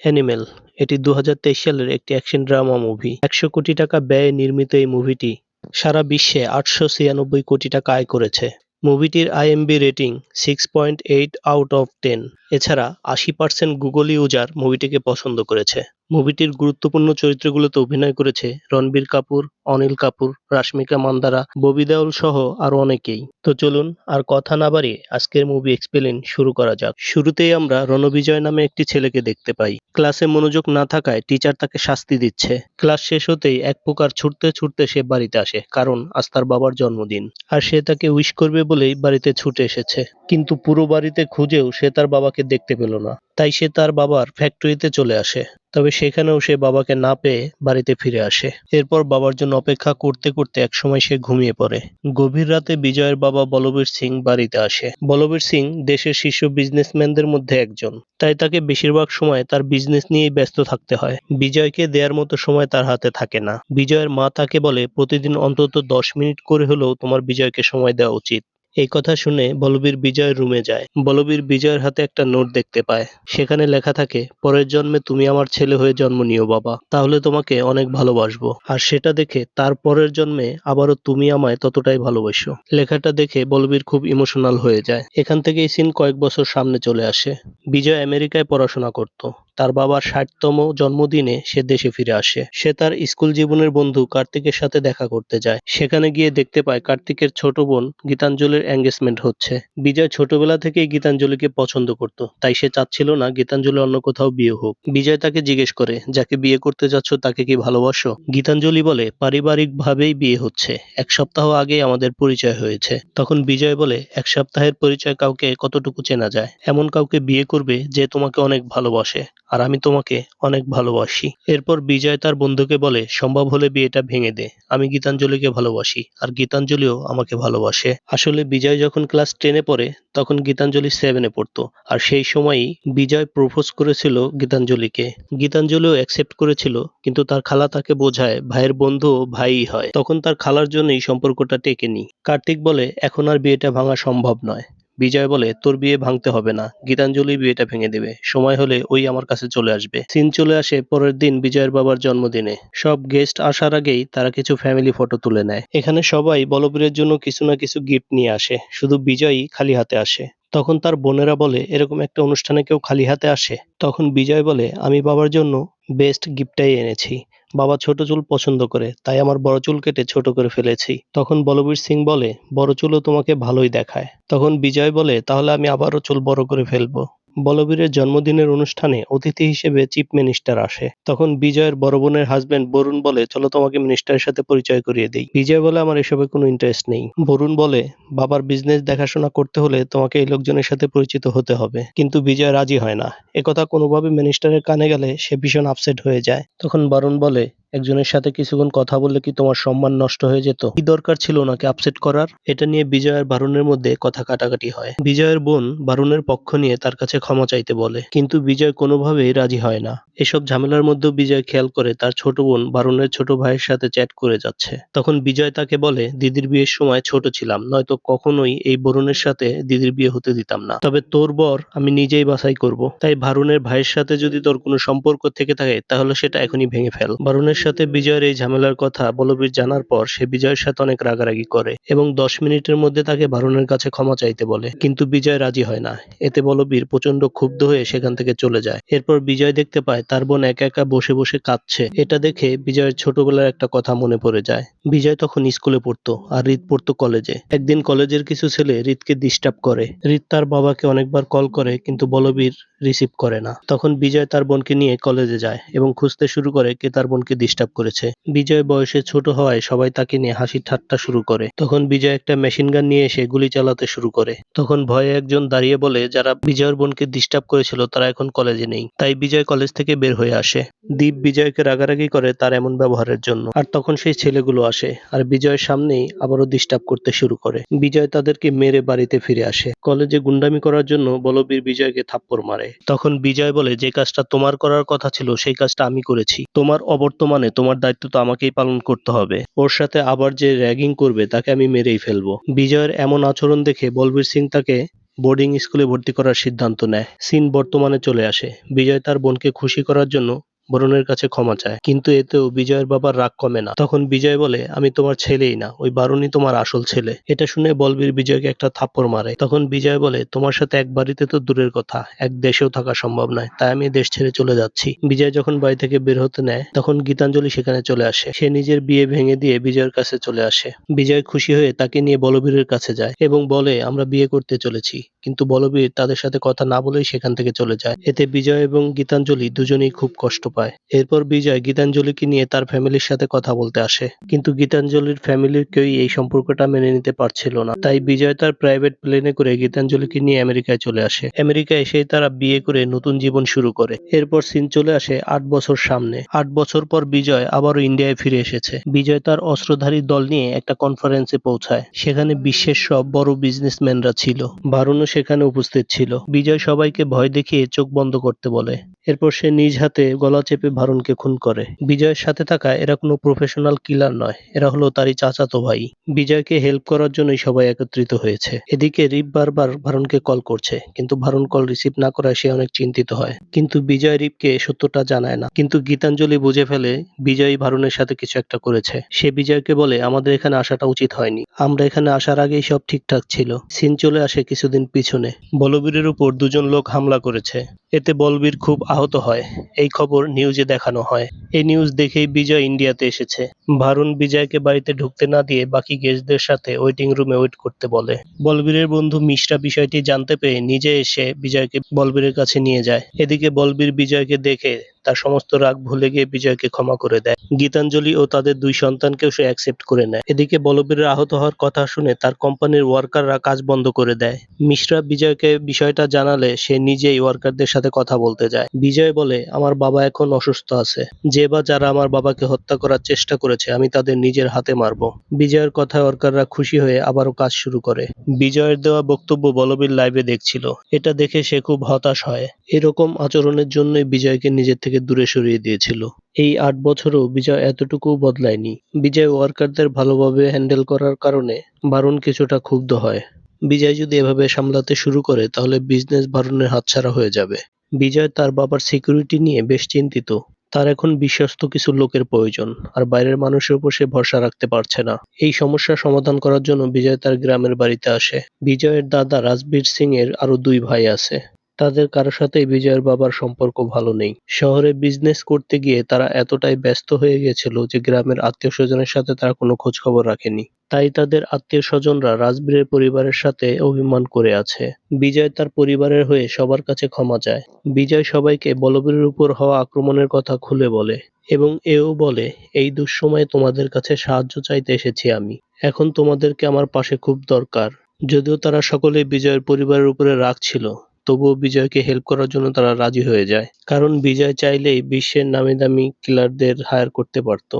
Animal এটি দু হাজার তেইশ সালের একটি অ্যাকশন ড্রামা মুভি একশো কোটি টাকা ব্যয়ে নির্মিত এই মুভিটি সারা বিশ্বে আটশো ছিয়ানব্বই কোটি টাকা আয় করেছে। মুভিটির IMDb rating six point eight out of ten এছাড়া আশি পার্সেন্ট গুগল ইউজার মুভিটিকে পছন্দ করেছে। মুভিটির গুরুত্বপূর্ণ চরিত্রগুলোতে অভিনয় করেছে রণবীর কাপুর, অনিল কাপুর, রাশ্মিকা মান্দারা, ববি দেওল সহ আরও অনেকেই। তো চলুন আর কথা না বাড়িয়ে আজকের মুভি এক্সপ্লেন শুরু করা যাক। শুরুতেই আমরা রণবিজয় নামে একটি ছেলেকে দেখতে পাই। ক্লাসে মনোযোগ না থাকায় টিচার তাকে শাস্তি দিচ্ছে। ক্লাস শেষ হতেই এক প্রকার ছুটতে ছুটতে সে বাড়িতে আসে, কারণ আজ তার বাবার জন্মদিন। আর সে তাকে উইশ করবে বলেই বাড়িতে ছুটে এসেছে। কিন্তু পুরো বাড়িতে খুঁজেও সে তার বাবাকে দেখতে পেল না। তাই সে তার বাবার ফ্যাক্টরিতে চলে আসে। তবে সেখানেও সে বাবাকে না পেয়ে বাড়িতে ফিরে আসে। এরপর বাবার জন্য অপেক্ষা করতে করতে একসময় সে ঘুমিয়ে পড়ে। গভীর রাতে বিজয়ের বাবা বলবীর সিং বাড়িতে আসে। বলবীর সিং দেশের শীর্ষ বিজনেসম্যানদের মধ্যে একজন। তাই তাকে বেশিরভাগ সময় তার বিজনেস নিয়েই ব্যস্ত থাকতে হয়। বিজয়কে দেওয়ার মতো সময় তার হাতে থাকে না। বিজয়ের মা তাকে বলে, প্রতিদিন অন্তত দশ মিনিট করে হলেও তোমার বিজয়কে সময় দেওয়া উচিত। এই কথা শুনে বলবীর বিজয় রুমে যায়। বলবীর বিজয়ের হাতে একটা নোট দেখতে পায়। সেখানে লেখা থাকে, পরের জন্মে তুমি আমার ছেলে হয়ে জন্ম নিও বাবা। তাহলে তোমাকে অনেক ভালোবাসবো। আর সেটা দেখে তার পরের জন্মে আবারও তুমি আমায় ততটাই ভালোবাসো। লেখাটা দেখে বলবীর খুব ইমোশনাল হয়ে যায়। এখান থেকে এই সিন কয়েক বছর সামনে চলে আসে। বিজয় আমেরিকায় পড়াশোনা করত। তার বাবার ষাটতম জন্মদিনে সে দেশে ফিরে আসে। সে তার স্কুল জীবনের বন্ধু কার্তিকের সাথে দেখা করতে যায়। সেখানে গিয়ে দেখতে পায় কার্তিকের ছোট বোন গীতাঞ্জলির এঙ্গেজমেন্ট হচ্ছে। বিজয় ছোটবেলা থেকেই গীতাঞ্জলিকে পছন্দ করত, তাই সে চাচ্ছিল না গীতাঞ্জলি অন্য কোথাও বিয়ে হোক। বিজয় তাকে জিজ্ঞেস করে, যাকে বিয়ে করতে যাচ্ছ তাকে কি ভালোবাসো? গীতাঞ্জলি বলে পারিবারিক ভাবেই বিয়ে হচ্ছে। এক সপ্তাহ আগে আমাদের পরিচয় হয়েছে। তখন বিজয় বলে, এক সপ্তাহের পরিচয় কাউকে কতটুকু চেনা যায়? এমন কাউকে বিয়ে করবে যে তোমাকে অনেক ভালোবাসে। আর আমি তোমাকে অনেক ভালোবাসি। এরপর বিজয় তার বন্ধুকে বলে, সম্ভব হলে বিয়েটা ভেঙে দে। আমি গীতাঞ্জলিকে ভালোবাসি, আর গীতাঞ্জলিও আমাকে ভালোবাসে। আসলে বিজয় যখন ক্লাস টেনে পড়ে, তখন গীতাঞ্জলি সেভেনে পড়তো, আর সেই সময়ই বিজয় প্রপোজ করেছিল গীতাঞ্জলিকে। গীতাঞ্জলিও অ্যাকসেপ্ট করেছিল, কিন্তু তার খালা তাকে বোঝায়, ভাইয়ের বন্ধু ভাইই হয়। তখন তার খালার জন্যই সম্পর্কটা টেকেনি। কার্তিক বলে, এখন আর বিয়েটা ভাঙা সম্ভব নয়। বিজয় বলে, তোর বিয়ে ভাঙতে হবে না। গীতাঞ্জলি বিয়েটা ভেঙে দেবে। সময় হলে ওই আমার কাছে চলে আসবে। সিন চলে আসে পরের দিন বিজয়ের বাবার জন্মদিনে। সব গেস্ট আসার আগেই তারা কিছু ফ্যামিলি ফটো তুলে নেয়। এখানে সবাই বলবীরের জন্য কিছু না কিছু গিফট নিয়ে আসে। শুধু বিজয়ই খালি হাতে আসে। তখন তার বোনেরা বলে, এরকম একটা অনুষ্ঠানে কেউ খালি হাতে আসে? তখন বিজয় বলে, আমি বাবার জন্য বেস্ট গিফটটাই এনেছি। বাবা ছোট চুল পছন্দ করে, তাই আমার বড় চুল কেটে ছোট করে ফেলেছি। তখন বলবীর সিং বলে, বড় চুলও তোমাকে ভালোই দেখায়। তখন বিজয় বলে, তাহলে আমি আবারও চুল বড় করে ফেলব। বলবীরের জন্মদিনের অনুষ্ঠানে অতিথি হিসেবে চিফ মিনিস্টার আসে। তখন বিজয়ের বড় বোনের হাজবেন্ড বরুণ বলে, চলো তোমাকে মিনিস্টারের সাথে পরিচয় করিয়ে দিই। বিজয় বলে, আমার এসবে কোনো ইন্টারেস্ট নেই। বরুণ বলে, বাবার বিজনেস দেখাশোনা করতে হলে তোমাকে এই লোকজনের সাথে পরিচিত হতে হবে। কিন্তু বিজয় রাজি হয় না। একথা কোনোভাবে মিনিস্টারের কানে গেলে সে ভীষণ আপসেট হয়ে যায়। তখন বরুণ বলে একজনের সাথে কিছুক্ষণ কথা বললে কি তোমার সম্মান নষ্ট হয়ে যেত? কি দরকার ছিল ওনাকে আপসেট করার? এটা নিয়ে বিজয় আর বারুণের মধ্যে কথা কাটাকাটি হয়। বিজয়ের বোন বারুণের পক্ষ নিয়ে তার কাছে ক্ষমা চাইতে বলে। কিন্তু বিজয় কোনোভাবেই রাজি হয় না। এসব ঝামেলার মধ্যেও বিজয় খেয়াল করে তার ছোট বোন বারুণের ছোট ভাইয়ের সাথে চ্যাট করে যাচ্ছে। তখন বিজয় তাকে বলে, দিদির বিয়ের সময় ছোট ছিলাম, নয়তো কখনোই এই বরুণের সাথে দিদির বিয়ে হতে দিতাম না। তবে তোর বর আমি নিজেই বাছাই করব। তাই বারুণের ভাইয়ের সাথে যদি তোর কোনো সম্পর্ক থেকে থাকে, তাহলে সেটা এখনই ভেঙে ফেল। বারুণের সাথে বিজয়ের এই ঝামেলার কথা বলবীর জানার পর সে বিজয়ের সাথে অনেক রাগারাগি করে এবং দশ মিনিটের মধ্যে তাকে বারুণের কাছে ক্ষমা চাইতে বলে। কিন্তু বিজয় রাজি হয় না। এতে বলবীর প্রচণ্ড ক্ষুব্ধ হয়ে সেখান থেকে চলে যায়। এরপর বিজয় দেখতে পায় তার বোন একা একা বসে বসে কাঁদছে। এটা দেখে বিজয়ের ছোটবেলার একটা কথা মনে পড়ে যায়। বিজয় তখন স্কুলে পড়তো আর রিত পড়তো কলেজে। একদিন কলেজের কিছু ছেলে রিতকে ডিস্টার্ব করে। রিত তার বাবাকে অনেকবার কল করে কিন্তু বলবীর রিসিভ করে না। তখন বিজয় তার বোনকে নিয়ে কলেজে যায় এবং খুঁজতে শুরু করে কে তার বোনকে করেছে। বিজয় বয়সে ছোট হওয়ায় সবাই তাকে নিয়ে হাসি ঠাট্টা শুরু করে। তখন বিজয় একটা মেশিন গান নিয়ে এসে গুলি চালাতে শুরু করে। তখন ভয়ে একজন দাঁড়িয়ে বলে, যারা বিজয়ের বোনকে ডিস্টার্ব করেছিল, তারা এখন কলেজে নেই। তাই বিজয় কলেজ থেকে বের হয়ে আসে। দীপ বিজয়কে রাগারাগি করে তার এমন ব্যবহারের জন্য। আর তখন সেই ছেলেগুলো আসে, আর বিজয়ের সামনেই আবারও ডিস্টার্ব করতে শুরু করে। বিজয় তাদেরকে মেরে বাড়িতে ফিরে আসে। কলেজে গুন্ডামি করার জন্য বলবীর বিজয়কে থাপ্পড় মারে। তখন বিজয় বলে, যে কাজটা তোমার করার কথা ছিল, সেই কাজটা আমি করেছি। তোমার অবর্তমানে তোমার দায়িত্ব তো আমাকেই পালন করতে হবে। ওর সাথে আবার যে র্যাগিং করবে তাকে আমি মেরেই ফেলব। বিজয়ের এমন আচরণ দেখে বলবীর সিং তাকে বোর্ডিং স্কুলে ভর্তি করার সিদ্ধান্ত নেয়। সিন বর্তমানে চলে আসে। বিজয় তার বোনকে খুশি করার জন্য বরুণের কাছে ক্ষমা চায়। কিন্তু এতেও বিজয়ের বাবার রাগ কমে না। তখন বিজয় বলে, আমি তোমার ছেলেই না, ওই বারুণই তোমার আসল ছেলে। এটা শুনে বলবীর বিজয়কে একটা থাপ্পড় মারে। তখন বিজয় বলে, তোমার সাথে এক বাড়িতে তো দূরের কথা, এক দেশেও থাকা সম্ভব নয়, তাই আমি দেশ ছেড়ে চলে যাচ্ছি। বিজয় যখন বাড়ি থেকে বের হতে নেয়, তখন গীতাঞ্জলি সেখানে চলে আসে। সে নিজের বিয়ে ভেঙে দিয়ে বিজয়ের কাছে চলে আসে। বিজয় খুশি হয়ে তাকে নিয়ে বলবীরের কাছে যায় এবং বলে, আমরা বিয়ে করতে চলেছি। কিন্তু বলবীর তাদের সাথে কথা না বলেই সেখান থেকে চলে যায়। এতে বিজয় এবং গীতাঞ্জলি দুজনেই খুব কষ্ট পায়। এরপর বিজয় গীতাঞ্জলিকে নিয়ে তার ফ্যামিলির সাথে কথা বলতে আসে। কিন্তু গীতাঞ্জলির ফ্যামিলির কেউই এই সম্পর্কটা মেনে নিতে পারছিল না। তাই বিজয় তার প্রাইভেট প্লেনে করে গীতাঞ্জলিকে নিয়ে আমেরিকায় চলে আসে। আমেরিকায় এসে তারা বিয়ে করে নতুন জীবন শুরু করে। এরপর সিন চলে আসে আট বছর সামনে। আট বছর পর বিজয় আবারও ইন্ডিয়ায় ফিরে এসেছে। বিজয় তার অস্ত্রধারী দল নিয়ে একটা কনফারেন্সে পৌঁছায়। সেখানে বিশ্বের সব বড় বিজনেসম্যানরা ছিল। বারুণও সেখানে উপস্থিত ছিল। বিজয় সবাইকে ভয় দেখিয়ে চোখ বন্ধ করতে বলে। এরপর সে নিজ হাতে গলা চেপে ভারুণকে খুন করে। বিজয়ের সাথে থাকা এরা কোনো প্রফেশনাল কিলার নয়, এরা হলো তারই চাচাতো ভাই। বিজয়কে হেল্প করার জন্যই সবাই একত্রিত হয়েছে। এদিকে রিপ বারবার ভারুণকে কল করছে, কিন্তু ভারুণ কল রিসিভ না করায় সে অনেক চিন্তিত হয়। কিন্তু বিজয় রিপকে সত্যটা জানায় না। কিন্তু গীতাঞ্জলি বুঝে ফেলে বিজয় ভারুণের সাথে কিছু একটা করেছে। সে বিজয়কে বলে, আমাদের এখানে আসাটা উচিত হয়নি। আমরা এখানে আসার আগেই সব ঠিকঠাক ছিল। সিন চলে আসে কিছুদিন পিছনে। বলবীরের উপর দুজন লোক হামলা করেছে। এতে বলবীর খুব আহত হয়। এই খবর নিউজে দেখানো হয়। এই নিউজ দেখেই বিজয় ইন্ডিয়াতে এসেছে। ভারুন বিজয়কে বাড়িতে ঢুকতে না দিয়ে বাকি গেস্টদের সাথে ওয়েটিং রুমে ওয়েট করতে বলে। বলবীরের বন্ধু মিশ্রা বিষয়টি জানতে পেরে নিজে এসে বিজয়কে বলবীরের কাছে নিয়ে যায়। এদিকে বলবীর বিজয়কে দেখে তার সমস্ত রাগ ভুলে গিয়ে বিজয়কে ক্ষমা করে দেয়। গীতাঞ্জলি ও তাদের দুই সন্তানকেও সে অ্যাকসেপ্ট করে নেয়। এদিকে বলবীরের আহত হওয়ার কথা শুনে তার কোম্পানির ওয়ার্কাররা কাজ বন্ধ করে দেয়। মিশ্রা বিজয়কে বিষয়টা জানালে সে নিজেই ওয়ার্কারদের সাথে কথা বলতে যায়। বিজয় বলে, আমার বাবা এখন অসুস্থ আছে। যে বা যারা আমার বাবাকে হত্যা করার চেষ্টা করেছে, আমি তাদের নিজের হাতে মারবো। বিজয়ের কথায় ওয়ার্কাররা খুশি হয়ে আবারও কাজ শুরু করে। বিজয়ের দেওয়া বক্তব্য বলবীর লাইভে দেখছিল। এটা দেখে সে খুব হতাশ হয়। এরকম আচরণের জন্যই বিজয়কে নিজের থেকে দূরে সরিয়ে দিয়েছিল। এই আট বছরও বিজয় এতটুকু বদলায়নি। বিজয় ওয়ার্কারদের ভালোভাবে হ্যান্ডেল করার কারণে বারুণ কিছুটা ক্ষুব্ধ হয়। বিজয় যদি এভাবে সামলাতে শুরু করে, তাহলে বিজনেস বারুণের হাতছাড়া হয়ে যাবে। বিজয় তার বাবার সিকিউরিটি নিয়ে বেশ চিন্তিত। তার এখন বিশ্বস্ত কিছু লোকের প্রয়োজন, আর বাইরের মানুষের উপর সে ভরসা রাখতে পারছে না। এই সমস্যার সমাধান করার জন্য বিজয় তার গ্রামের বাড়িতে আসে। বিজয়ের দাদা রাজবীর সিং এর আরও দুই ভাই আছে। তাদের কারও সাথেই বিজয়ের বাবার সম্পর্ক ভালো নেই। শহরে বিজনেস করতে গিয়ে তারা এতটাই ব্যস্ত হয়ে গেছিল যে গ্রামের আত্মীয় স্বজনের সাথে তারা কোনো খোঁজ খবর রাখেনি। তাই তাদের আত্মীয় স্বজনরা রাজবীরের পরিবারের সাথে অভিমান করে আছে। বিজয় তার পরিবারের হয়ে সবার কাছে ক্ষমা চায়। বিজয় সবাইকে বলবীরের উপর হওয়া আক্রমণের কথা খুলে বলে এবং এও বলে, এই দুঃসময়ে তোমাদের কাছে সাহায্য চাইতে এসেছি আমি। এখন তোমাদেরকে আমার পাশে খুব দরকার। যদিও তারা সকলেই বিজয়ের পরিবারের উপরে রাগ ছিল তবুও বিজয়কে হেল্প করার জন্য তারা রাজি হয়ে যায়। কারণ বিজয় চাইলেই বিশ্বের নামি দামি কিলারদের হায়ার করতে পারত।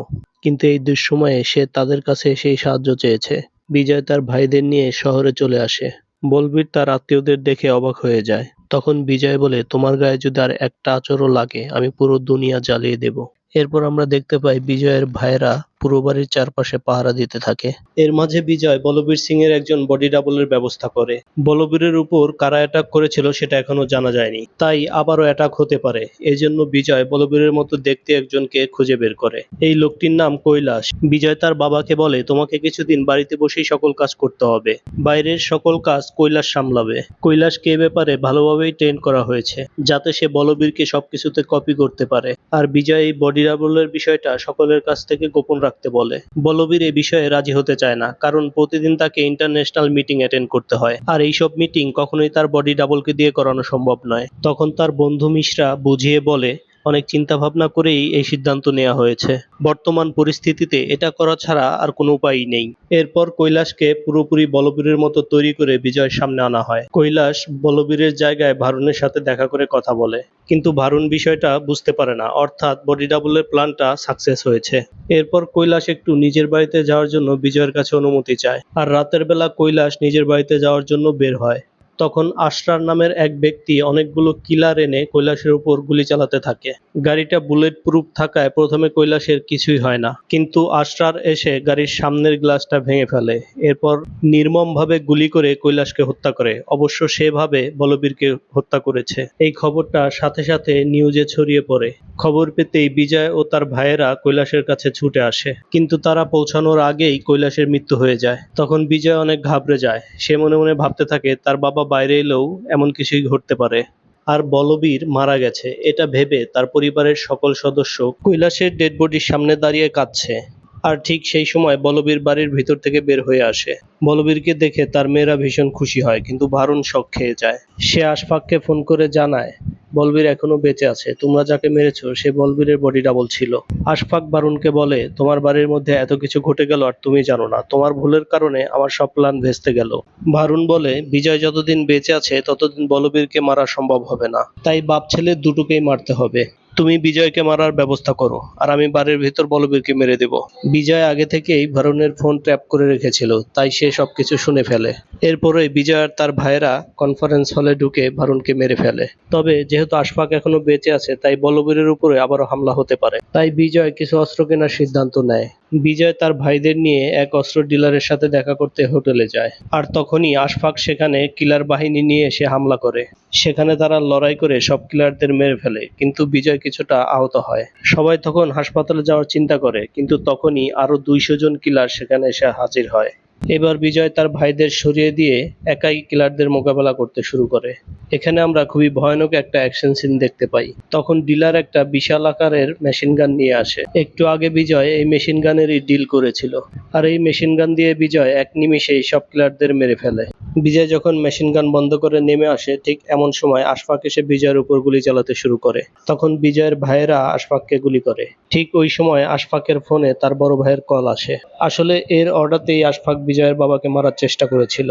কিন্তু এই দুঃসময়ে সে তাদের কাছে সেই সাহায্য চেয়েছে। বিজয় তার ভাইদের নিয়ে শহরে চলে আসে। বলবীর তার আত্মীয়দের দেখে অবাক হয়ে যায়। তখন বিজয় বলে, তোমার গায়ে যদি আর একটা আচরও লাগে, আমি পুরো দুনিয়া জ্বালিয়ে দেব। এরপর আমরা দেখতে পাই বিজয়ের ভাইরা পুরো বাড়ির চারপাশে পাহারা দিতে থাকে। এর মাঝে বিজয় বলবীর সিং এর একজন বডি ডাবলের ব্যবস্থা করে। বলবীরের উপর কারা অ্যাটাক করেছিল সেটা এখনও জানা যায়নি। তাই আবারও অ্যাটাক হতে পারে। এই জন্য বিজয় বলবীরের মতো দেখতে একজনকে খুঁজে বের করে। এই লোকটির নাম কৈলাস। বিজয় তার বাবাকে বলে, তোমাকে কিছুদিন বাড়িতে বসেই সকল কাজ করতে হবে। বাইরের সকল কাজ কৈলাস সামলাবে। কৈলাসকে এ ব্যাপারে ভালোভাবেই ট্রেন করা হয়েছে, যাতে সে বলবীরকে সবকিছুতে কপি করতে পারে। আর বিজয় এই বডি ডাবলের বিষয়টা সকলের কাছ থেকে গোপন রাখতে বলে। বলবীর এই বিষয়ে রাজি হতে চায় না, কারণ প্রতিদিন তাকে ইন্টারন্যাশনাল মিটিং অ্যাটেন্ড করতে হয়। আর এইসব মিটিং কখনোই তার বডি ডাবলকে দিয়ে করানো সম্ভব নয়। তখন তার বন্ধু মিশরা বুঝিয়ে বলে অনেক চিন্তা ভাবনা করেই এই সিদ্ধান্ত নেওয়া হয়েছে। বর্তমান পরিস্থিতিতে এটা করা ছাড়া আর কোনো উপায়ই নেই। এরপর কৈলাসকে পুরোপুরি বলবীরের মতো তৈরি করে বিজয়ের সামনে আনা হয়। কৈলাস বলবীরের জায়গায় ভারুনের সাথে দেখা করে কথা বলে। কিন্তু ভারুন বিষয়টা বুঝতে পারে না, অর্থাৎ বডি ডাবলের প্ল্যানটা সাকসেস হয়েছে। এরপর কৈলাস একটু নিজের বাড়িতে যাওয়ার জন্য বিজয়ের কাছে অনুমতি চায়। আর রাতের বেলা কৈলাস নিজের বাড়িতে যাওয়ার জন্য বের হয়। তখন আশরার নামের এক ব্যক্তি অনেকগুলো কিলার এনে কৈলাসের উপর গুলি চালাতে থাকে। গাড়িটা বুলেট প্রুফ থাকায় প্রথমে কৈলাসের কিছুই হয় না। কিন্তু আশরার এসে গাড়ির সামনের গ্লাসটা ভেঙে ফেলে। এরপর নির্মমভাবে গুলি করে কৈলাসকে হত্যা করে। অবশ্য সেভাবে বলবীরকে হত্যা করেছে। এই খবরটা সাথে সাথে নিউজে ছড়িয়ে পড়ে। খবর পেতেই বিজয় ও তার ভাইয়েরা কৈলাসের কাছে ছুটে আসে। কিন্তু তারা পৌঁছানোর আগেই কৈলাসের মৃত্যু হয়ে যায়। তখন বিজয় অনেক ঘাবড়ে যায়। সে মনে মনে ভাবতে থাকে, তার বাবা বাইরে এলেও এমন কিছুই ঘটতে পারে। আর বলবীর মারা গেছে, এটা ভেবে তার পরিবারের সকল সদস্য কৈলাসের ডেড বডির সামনে দাঁড়িয়ে কাঁদছে। আর ঠিক সেই সময় বলবীর বাড়ির ভিতর থেকে বের হয়ে আসে। বলবীরকে দেখে তার মেয়েরা ভীষণ খুশি হয়, কিন্তু ভারুণ শক খেয়ে যায়। সে আশফাককে ফোন করে জানায় বলবীর এখনও বেঁচে আছে। তোমরা যাকে মেরেছো, সে বলবীরের বডি ডাবল ছিল। আশফাক বারুনকে বলে, তোমার বাড়ির মধ্যে এত কিছু ঘটে গেল আর তুমি জানো না। তোমার ভুলের কারণে আমার সব প্ল্যান ভেস্তে গেল। বারুন বলে, বিজয় যতদিন বেঁচে আছে, ততদিন বলবীরকে মারা সম্ভব হবে না। তাই বাপ ছেলে দুটোকেই মারতে হবে। তুমি বিজয়কে মারার ব্যবস্থা করো, আর আমি বাড়ির ভেতর বলবীরকে মেরে দেব। বিজয় আগে থেকেই ভারুনের ফোন ট্র্যাপ করে রেখেছিল, তাই সে সবকিছু শুনে ফেলে। এরপরে বিজয় আর তার ভাইয়েরা কনফারেন্স হলে ঢুকে ভারুনকে মেরে ফেলে। তবে যেহেতু আশফাক এখনও বেঁচে আছে, তাই বলবীরের উপরে আবারও হামলা হতে পারে। তাই বিজয় কিছু অস্ত্র কেনার সিদ্ধান্ত নেয়। বিজয় তার ভাইদের নিয়ে এক অস্ত্র ডিলারের সাথে দেখা করতে হোটেলে যায়। আর তখনই আশফাক সেখানে কিলার বাহিনী নিয়ে এসে হামলা করে। সেখানে তারা লড়াই করে সব কিলারদের মেরে ফেলে, কিন্তু বিজয় কিছুটা আহত হয়। সবাই তখন হাসপাতালে যাওয়ার চিন্তা করে, কিন্তু তখনই আরও দুইশো জন কিলার সেখানে এসে হাজির হয়। এবার বিজয় তার ভাইদের সরিয়ে দিয়ে একাই কিলারদের মোকাবেলা করতে শুরু করে। এখানে আমরা খুবই ভয়ানক একটা অ্যাকশন সিন দেখতে পাই। তখন ডিলার একটা বিশাল আকারের মেশিন গান নিয়ে আসে। একটু আগে বিজয় এই মেশিন গানেরই ডিল করেছিল। আর এই মেশিন গান দিয়ে বিজয় এক নিমিষেই সব কিলারদের মেরে ফেলে। বিজয় যখন মেশিন গান বন্ধ করে নেমে আসে, ঠিক এমন সময় আশফাক এসে বিজয়ের উপর গুলি চালাতে শুরু করে। তখন বিজয়ের ভাইয়েরা আশফাককে গুলি করে। ঠিক ওই সময় আশফাকের ফোনে তার বড় ভাইয়ের কল আসে। আসলে এর অর্ডারতেই আশফাক বিজয়ের বাবাকে মারার চেষ্টা করেছিল।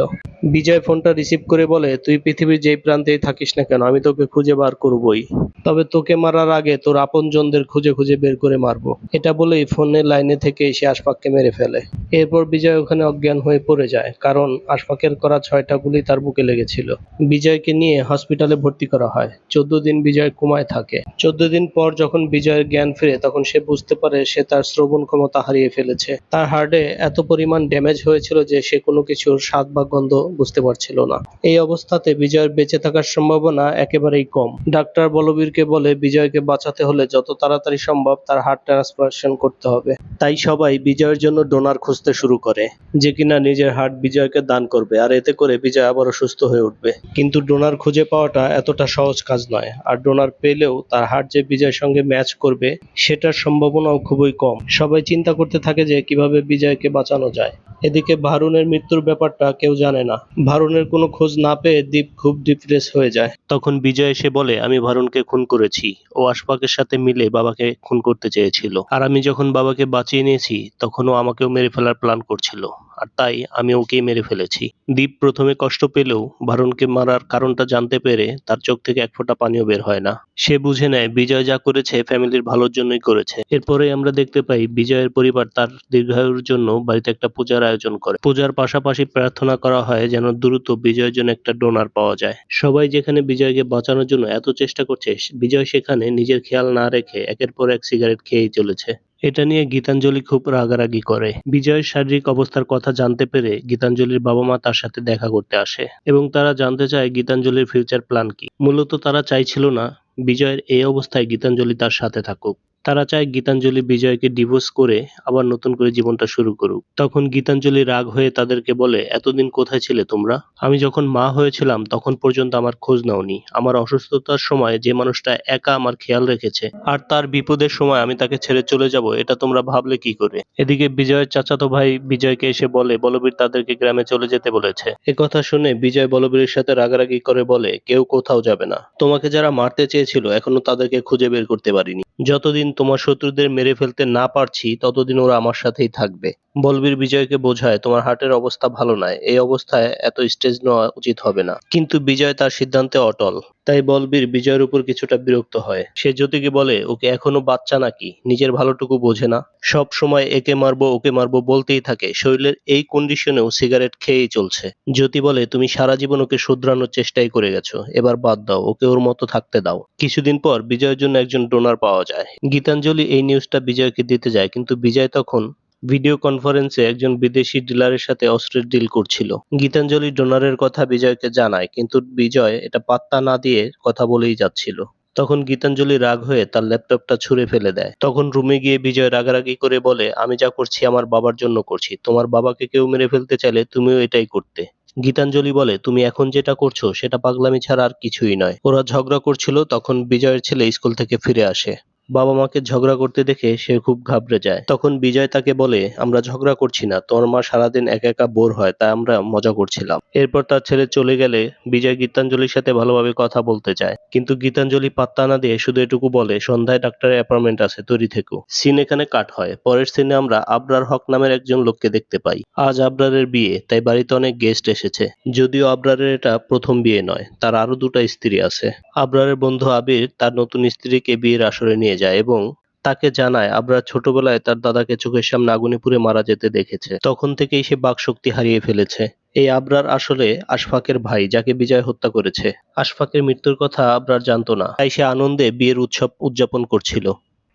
বিজয় ফোনটা রিসিভ করে বলে, তুই পৃথিবীর যেই প্রান্তেই থাকিস না কেন, আমি তোকে খুঁজে বার করবই। তবে তোকে মারার আগে তোর আপনজনদের খুঁজে খুঁজে বের করে মারবো। এটা বলেই ফোনের লাইনে থেকে সে আশফাককে মেরে ফেলে। এরপর বিজয় ওখানে অজ্ঞান হয়ে পড়ে যায়, কারণ আশফাকের করা ছয়টা গুলি তার বুকে লেগেছিল। বিজয়কে নিয়ে হসপিটালে ভর্তি করা হয়। চোদ্দ দিন বিজয় কুমায় থাকে। চোদ্দ দিন পর যখন বিজয়ের জ্ঞান ফিরে, তখন সে বুঝতে পারে সে তার শ্রবণ ক্ষমতা হারিয়ে ফেলেছে। তার হার্টে এত পরিমাণ ড্যামেজ হয়েছিল যে সে কোনো কিছুর স্বাদ বা গন্ধ বুঝতে পারছিল না। এই অবস্থাতে বিজয়ের বেঁচে থাকার সম্ভাবনা একেবারেই কম। ডাক্তার বলবীরকে বলে, বিজয়কে বাঁচাতে হলে যত তাড়াতাড়ি সম্ভব তার হার্ট ট্রান্সপ্লান্টেশন করতে হবে। তাই সবাই বিজয়ের জন্য ডোনার খুঁজতে শুরু করে, যে কিনা নিজের হার্ট বিজয়কে দান করবে আর এতে করে বিজয় আবারও সুস্থ হয়ে উঠবে। কিন্তু ডোনার খুঁজে পাওয়াটা এতটা সহজ কাজ নয়, আর ডোনার পেলেও তার হার্ট যে বিজয়ের সঙ্গে ম্যাচ করবে, সেটার সম্ভাবনাও খুবই কম। সবাই চিন্তা করতে থাকে যে কীভাবে বিজয়কে বাঁচানো যায়। এদিকে ভারুনের মৃত্যুর ব্যাপারটা কেউ জানে না। ভারুনের কোনো খোঁজ না পেয়ে দীপ খুব ডিপ্রেস হয়ে যায়। তখন বিজয় এসে বলে, আমি ভারুনকে খুন করেছি। ও আশফাকের সাথে মিলে বাবাকে খুন করতে চেয়েছিল। আর আমি যখন বাবাকে বাঁচিয়ে নিয়েছি, তখন ও আমাকেও মেরে ফেলার প্ল্যান করছিল। আর তাই আমি ওকেই মেরে ফেলেছি। দীপ প্রথমে কষ্ট পেলেও ভারুনকে মারার কারণটা জানতে পেরে তার চোখ থেকে এক ফোঁটা পানিও বের হয় না। সে বুঝে নেয়, বিজয় যা করেছে ফ্যামিলির ভালোর জন্যই করেছে। এরপরে আমরা দেখতে পাই বিজয়ের পরিবার তার দীর্ঘায়ুর জন্য বাড়িতে একটা পূজার আয়োজন করে। পূজার পাশাপাশি প্রার্থনা করা হয় যেন দ্রুত বিজয়ের জন্য একটা ডোনার পাওয়া যায়। সবাই যেখানে বিজয়কে বাঁচানোর জন্য এত চেষ্টা করছে, বিজয় সেখানে নিজের খেয়াল না রেখে একের পর এক সিগারেট খেয়েই চলেছে। এটা নিয়ে গীতাঞ্জলি খুব রাগারাগি করে। বিজয়ের শারীরিক অবস্থার কথা জানতে পেরে গীতাঞ্জলির বাবা মা তার সাথে দেখা করতে আসে এবং তারা জানতে চায় গীতাঞ্জলির ফিউচার প্ল্যান কি। মূলত তারা চাইছিল না বিজয়ের এই অবস্থায় গীতাঞ্জলি তার সাথে থাকুক। তারা চায় গীতাঞ্জলি বিজয়কে ডিভোর্স করে আবার নতুন করে জীবনটা শুরু করুক। তখন গীতাঞ্জলি রাগ হয়ে তাদেরকে বলে, এতদিন কোথায় ছিলে তোমরা? আমি যখন মা হয়েছিলাম, তখন পর্যন্ত আমার খোঁজ নাওনি। আমার অসুস্থতার সময় যে মানুষটা একা আমার খেয়াল রেখেছে, আর তার বিপদের সময় আমি তাকে ছেড়ে চলে যাব, এটা তোমরা ভাবলে কি করে? এদিকে বিজয়ের চাচাতো ভাই বিজয়কে এসে বলে, বলবীর তাদেরকে গ্রামে চলে যেতে বলেছে। এ কথা শুনে বিজয় বলবীরের সাথে রাগারাগি করে বলে, কেউ কোথাও যাবে না। তোমাকে যারা মারতে চেয়েছিল, এখনও তাদেরকে খুঁজে বের করতে পারিনি। যতদিন তোমার শত্রুদের মেরে ফেলতে না পারছি ততদিন ওরা আমার সাথেই থাকবে। বলবীর বিজয়কে বোঝায়, তোমার হার্টের অবস্থা ভালো নয়। এই অবস্থায় এত স্টেজ নেওয়া উচিত হবে না। কিন্তু বিজয় তার সিদ্ধান্তে অটল। তাই বলবীর বিজয়ের উপর কিছুটা বিরক্ত হয়। সে জ্যোতিকে বলে, ওকে এখনও বাচ্চা নাকি? নিজের ভালোটুকু বোঝে না। সব সময় একে মারবো, ওকে মারবো বলতেই থাকে। শরীরের এই কন্ডিশনেও সিগারেট খেয়েই চলছে। জ্যোতি বলে, তুমি সারা জীবন ওকে শুধরানোর চেষ্টাই করে গেছো। এবার বাদ দাও, ওকে ওর মতো থাকতে দাও। কিছুদিন পর বিজয়ের জন্য একজন ডোনার পাওয়া যায়। গীতাঞ্জলি এই নিউজটা বিজয়কে দিতে যায়, কিন্তু বিজয় তখন ভিডিও কনফারেন্সে একজন বিদেশি ডিলারের সাথে অস্ত্রের ডিল করছিল। গীতাঞ্জলি ডোনারের কথা বিজয়কে জানায়, কিন্তু বিজয় এটা পাত্তা না দিয়ে কথা বলেই যাচ্ছিল। তখন গীতাঞ্জলি রাগ হয়ে তার ল্যাপটপটা ছুঁড়ে ফেলে দেয়। তখন রুমে গিয়ে বিজয় রাগারাগি করে বলে, আমি যা করছি আমার বাবার জন্য করছি। তোমার বাবাকে কেউ মেরে ফেলতে চাইলে তুমিও এটাই করতে। গীতাঞ্জলি বলে, তুমি এখন যেটা করছ, সেটা পাগলামি ছাড়া আর কিছুই নয়। ওরা ঝগড়া করছিল, তখন বিজয়ের ছেলে স্কুল থেকে ফিরে আসে। বাবা মাকে ঝগড়া করতে দেখে সে খুব ঘাবড়ে যায়। তখন বিজয় তাকে বলে, আমরা ঝগড়া করছি না, তোর মা সারাদিন একা একা বোর হয়, তাই আমরা মজা করছিলাম। এরপর তার ছেলে চলে গেলে বিজয় গীতাঞ্জলির সাথে ভালোভাবে কথা বলতে চায় কিন্তু গীতাঞ্জলি পাত্তা না দিয়ে শুধু এটুকু বলে, সন্ধ্যায় ডাক্তারের অ্যাপয়েন্টমেন্ট আছে, তৈরি থেকো। সিন এখানে কাট হয়। পরের সিনে আমরা আবরার হক নামের একজন লোককে দেখতে পাই। আজ আবরারের বিয়ে, তাই বাড়িতে অনেক গেস্ট এসেছে। যদিও আবরারের এটা প্রথম বিয়ে নয়, তার আরও দুটা স্ত্রী আছে। আবরারের বন্ধু আবির, তার নতুন স্ত্রীকে বিয়ের আসরে নিয়ে যায় এবং তাকে জানায় আবরার ছোটবেলায় তার দাদাকে চোখের সামনে আগুনে পুড়ে মারা যেতে দেখেছে। তখন থেকেই সে বাক শক্তি হারিয়ে ফেলেছে। এই আবরার আসলে আশফাকের ভাই, যাকে বিজয় হত্যা করেছে। আশফাকের মৃত্যুর কথা আবরার জানতো না, তাই সে আনন্দে বিয়ের উৎসব উদযাপন করছিল।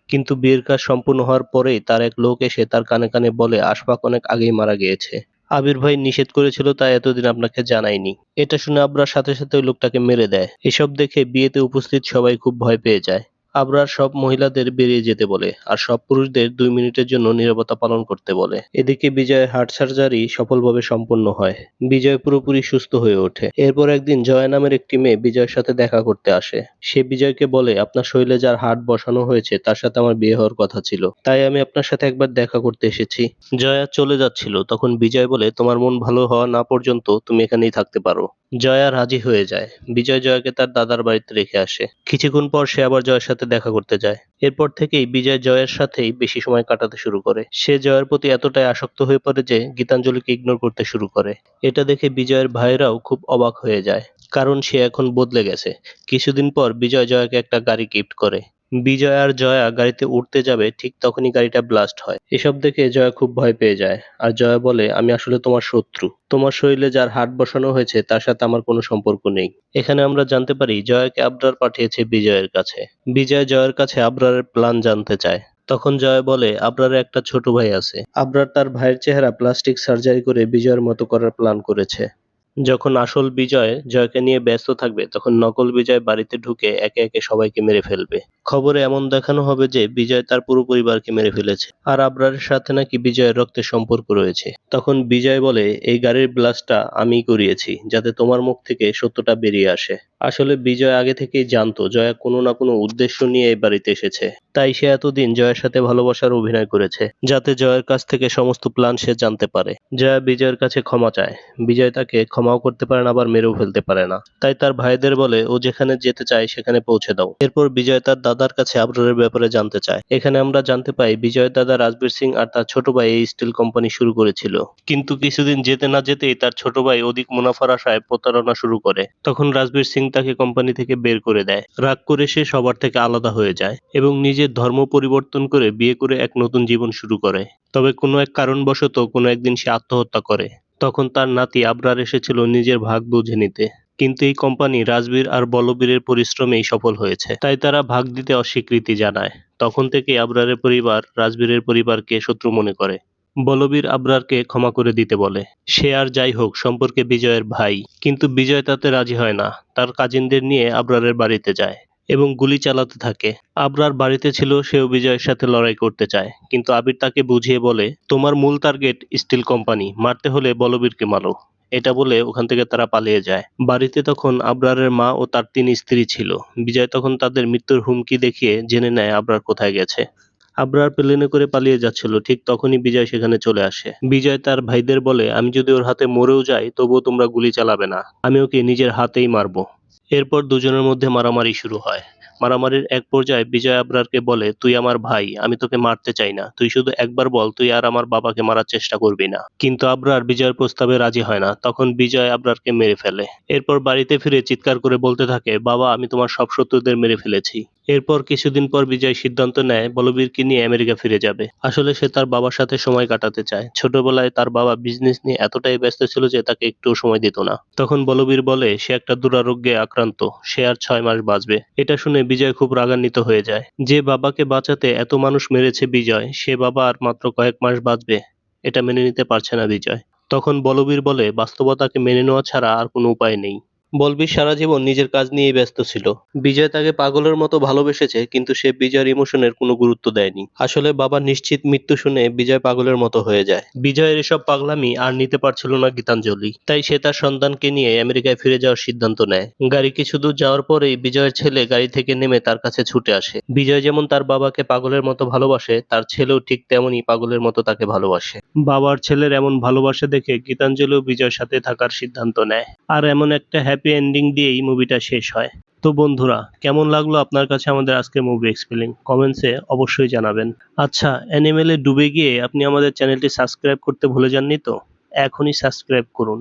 কিন্তু বিয়ের কাজ সম্পূর্ণ হওয়ার পরেই তার এক লোক এসে তার কানে কানে বলে, আশফাক অনেক আগেই মারা গিয়েছে। আবির ভাই নিষেধ করেছিল, তাই এতদিন আপনাকে জানাইনি। এটা শুনে আবরার সাথে সাথে ওই লোকটাকে মেরে দেয়। এসব দেখে বিয়েতে উপস্থিত সবাই খুব ভয় পেয়ে যায়। আবরার সব মহিলাদের বেরিয়ে যেতে বলে আর সব পুরুষদের দুই মিনিটের জন্য নীরবতা পালন করতে বলে। এদিকে বিজয়ের হার্ট সার্জারি সফলভাবে সম্পন্ন হয়। বিজয় পুরোপুরি সুস্থ হয়ে ওঠে। এরপর একদিন জয়া নামের একটি মেয়ে বিজয়ের সাথে দেখা করতে আসে। সে বিজয়কে বলে, আপনার শরীরে যার হার্ট বসানো হয়েছে, তার সাথে আমার বিয়ে হওয়ার কথা ছিল। তাই আমি আপনার সাথে একবার দেখা করতে এসেছি। জয়া চলে যাচ্ছিল। তখন বিজয় বলে, তোমার মন ভালো হওয়া না পর্যন্ত তুমি এখানেই থাকতে পারো। জয়া রাজি হয়ে যায়। বিজয় জয়াকে তার দাদার বাড়িতে রেখে আসে। কিছুক্ষণ পর সে আবার জয়ের সাথে দেখা করতে যায়। এরপর থেকেই বিজয় জয়ের সাথেই বেশি সময় কাটাতে শুরু করে। সে জয়ের প্রতি এতটাই আসক্ত হয়ে পড়ে যে গীতাঞ্জলিকে ইগনোর করতে শুরু করে। এটা দেখে বিজয়ের ভাইরাও খুব অবাক হয়ে যায়। কারণ সে এখন বদলে গেছে। কিছুদিন পর বিজয় জয়কে একটা গাড়ি গিফট করে। বিজয় আর জয়া গাড়িতে উঠতে যাবে, ঠিক তখনই গাড়িটা ব্লাস্ট হয়। এসব দেখে জয়া খুব ভয় পেয়ে যায়। আর জয়া বলে, আমি আসলে তোমার শত্রু। তোমার শরীরে যার হাট বসানো হয়েছে, তার সাথে আমার কোনো সম্পর্ক নেই। এখানে আমরা জানতে পারি, জয়াকে আবরার পাঠিয়েছে বিজয়ের কাছে। বিজয় জয়ের কাছে আবরারের প্ল্যান জানতে চায়। তখন জয় বলে আবরারের একটা ছোট ভাই আছে। আবরার তার ভাইয়ের চেহারা প্লাস্টিক সার্জারি করে বিজয়ের মতো করার প্ল্যান করেছে। যখন আসল বিজয় জয়কে নিয়ে ব্যস্ত থাকবে, তখন নকল বিজয় বাড়িতে ঢুকে একে একে সবাইকে মেরে ফেলবে। খবরে এমন দেখানো হবে যে বিজয় তার পুরো পরিবারকে মেরে ফেলেছে। আর আবরারের সাথে নাকি বিজয়ের রক্তের সম্পর্ক রয়েছে। তখন বিজয় বলে, এই গাড়ির ব্লাস্টটা আমিই করিয়েছি, যাতে তোমার মুখ থেকে সত্যটা বেরিয়ে আসে। আসলে বিজয় আগে থেকেই জানতো, জয়া কোনো না কোনো উদ্দেশ্য নিয়ে এই বাড়িতে এসেছে। তাই সে এতদিন জয়ের সাথে ভালোবাসার অভিনয় করেছে, যাতে জয়ের কাছ থেকে সমস্ত প্ল্যান সে জানতে পারে। জয়া বিজয়ের কাছে ক্ষমা চায়। বিজয় তাকে ক্ষমাও করতে পারে না, আবার মেরেও ফেলতে পারে না। তাই তার ভাইদের বলে, ও যেখানে যেতে চায়, সেখানে পৌঁছে দাও। এরপর বিজয় তার দাদার কাছে আবরারের ব্যাপারে জানতে চায়। এখানে আমরা জানতে পাই, বিজয় দাদা রাজবীর সিং আর তার ছোট ভাই এই স্টিল কোম্পানি শুরু করেছিল। কিন্তু কিছুদিন যেতে না যেতেই তার ছোট ভাই অধিক মুনাফার আশায় প্রতারণা শুরু করে। তখন রাজবীর সিং তাকে কোম্পানি থেকে বের করে দেয়। রাগ করে সে সবার থেকে আলাদা হয়ে যায় এবং নিজের ধর্ম পরিবর্তন করে বিয়ে করে এক নতুন জীবন শুরু করে। তবে কোনো এক কারণবশত কোনো একদিন সে আত্মহত্যা করে। তখন তার নাতি আবরার এসেছিল নিজের ভাগ বুঝে নিতে। কিন্তু এই কোম্পানি রাজবীর আর বলবীরের পরিশ্রমেই সফল হয়েছে। তাই তারা ভাগ দিতে অস্বীকৃতি জানায়। তখন থেকে আবরারের পরিবার রাজবীরের পরিবারকে শত্রু মনে করে। বলবীর আবরারকে ক্ষমা করে দিতে বলে, সে আর যাই হোক, সম্পর্কে বিজয়ের ভাই। কিন্তু বিজয় তাতে রাজি হয় না। তার কাজিনদের নিয়ে আবরারের বাড়িতে যায় এবং গুলি চালাতে থাকে। আবরার বাড়িতে ছিল, সেও বিজয়ের সাথে লড়াই করতে চায়। কিন্তু আবির তাকে বুঝিয়ে বলে, তোমার মূল টার্গেট স্টিল কোম্পানি মারতে হলে বলবীরকে মারো। এটা বলে ওখান থেকে তারা পালিয়ে যায়। বাড়িতে তখন আবরারের মা ও তার তিন স্ত্রী ছিল। বিজয় তখন তাদের মৃত্যুর হুমকি দেখিয়ে জেনে নেয় আবরার কোথায় গেছে। আবরার প্লেনে করে পালিয়ে যাচ্ছিল, ঠিক তখনই বিজয় সেখানে চলে আসে। বিজয় তার ভাইদের বলে, আমি যদি ওর হাতে মরেও যাই, তবুও তোমরা গুলি চালাবে না। আমি ওকে নিজের হাতেই মারবো। এরপর দুজনের মধ্যে মারামারি শুরু হয়। মারামারির এক পর্যায়ে বিজয় আবরারকে বলে, তুই আমার ভাই, আমি তোকে মারতে চাই না। তুই শুধু একবার বল, তুই আর আমার বাবাকে মারার চেষ্টা করবি না। কিন্তু আবরার বিজয়ের প্রস্তাবে রাজি হয় না। তখন বিজয় আবরারকে মেরে ফেলে। এরপর বাড়িতে ফিরে চিৎকার করে বলতে থাকে, বাবা, আমি তোমার সব শত্রুদের মেরে ফেলেছি। এরপর কিছুদিন পর বিজয় সিদ্ধান্ত নেয় বলবীরকে নিয়ে আমেরিকা ফিরে যাবে। আসলে সে তার বাবার সাথে সময় কাটাতে চায়। ছোটবেলায় তার বাবা বিজনেস নিয়ে এতটাই ব্যস্ত ছিল যে তাকে একটু সময় দিত না। তখন বলবীর বলে, সে একটা দুরারোগ্যে আক্রান্ত। সে আর ছয় মাস বাঁচবে। এটা শুনে বিজয় খুব রাগান্বিত হয়ে যায়। যে বাবাকে বাঁচাতে এত মানুষ মেরেছে বিজয়, সে বাবা আর মাত্র কয়েক মাস বাঁচবে, এটা মেনে নিতে পারছে না বিজয়। তখন বলবীর বলে, বাস্তবতাকে মেনে নেওয়া ছাড়া আর কোনো উপায় নেই। বলবীর সারা জীবন নিজের কাজ নিয়েই ব্যস্ত ছিল। বিজয় তাকে পাগলের মতো ভালোবেসেছে, কিন্তু সে বিজয়ের ইমোশনের কোনো গুরুত্ব দেয়নি। আসলে বাবার নিশ্চিত মৃত্যু শুনে বিজয় পাগলের মতো হয়ে যায়। বিজয়ের এসব পাগলামি আর নিতে পারছিল না গীতাঞ্জলি। তাই সে তার সন্তানকে নিয়ে আমেরিকায় ফিরে যাওয়ার সিদ্ধান্ত নেয়। গাড়ি কিছু দূর যাওয়ার পরেই বিজয়ের ছেলে গাড়ি থেকে নেমে তার কাছে ছুটে আসে। বিজয় যেমন তার বাবাকে পাগলের মতো ভালোবাসে, তার ছেলেও ঠিক তেমনই পাগলের মতো তাকে ভালোবাসে। বাবার ছেলের এমন ভালোবাসা দেখে গীতাঞ্জলিও বিজয়ের সাথে থাকার সিদ্ধান্ত নেয়। আর এমন একটা হ্যাপি এন্ডিং দিয়েই মুভিটা শেষ হয়। তো বন্ধুরা, কেমন লাগল আপনার কাছে আমাদের আজকের মুভি এক্সপ্লেনিং কমেন্টসে অবশ্যই জানাবেন। আচ্ছা অ্যানিমেলে ডুবে গিয়ে আপনি আমাদের চ্যানেলটি সাবস্ক্রাইব করতে ভুলে যাননি তো? এখনই সাবস্ক্রাইব করুন।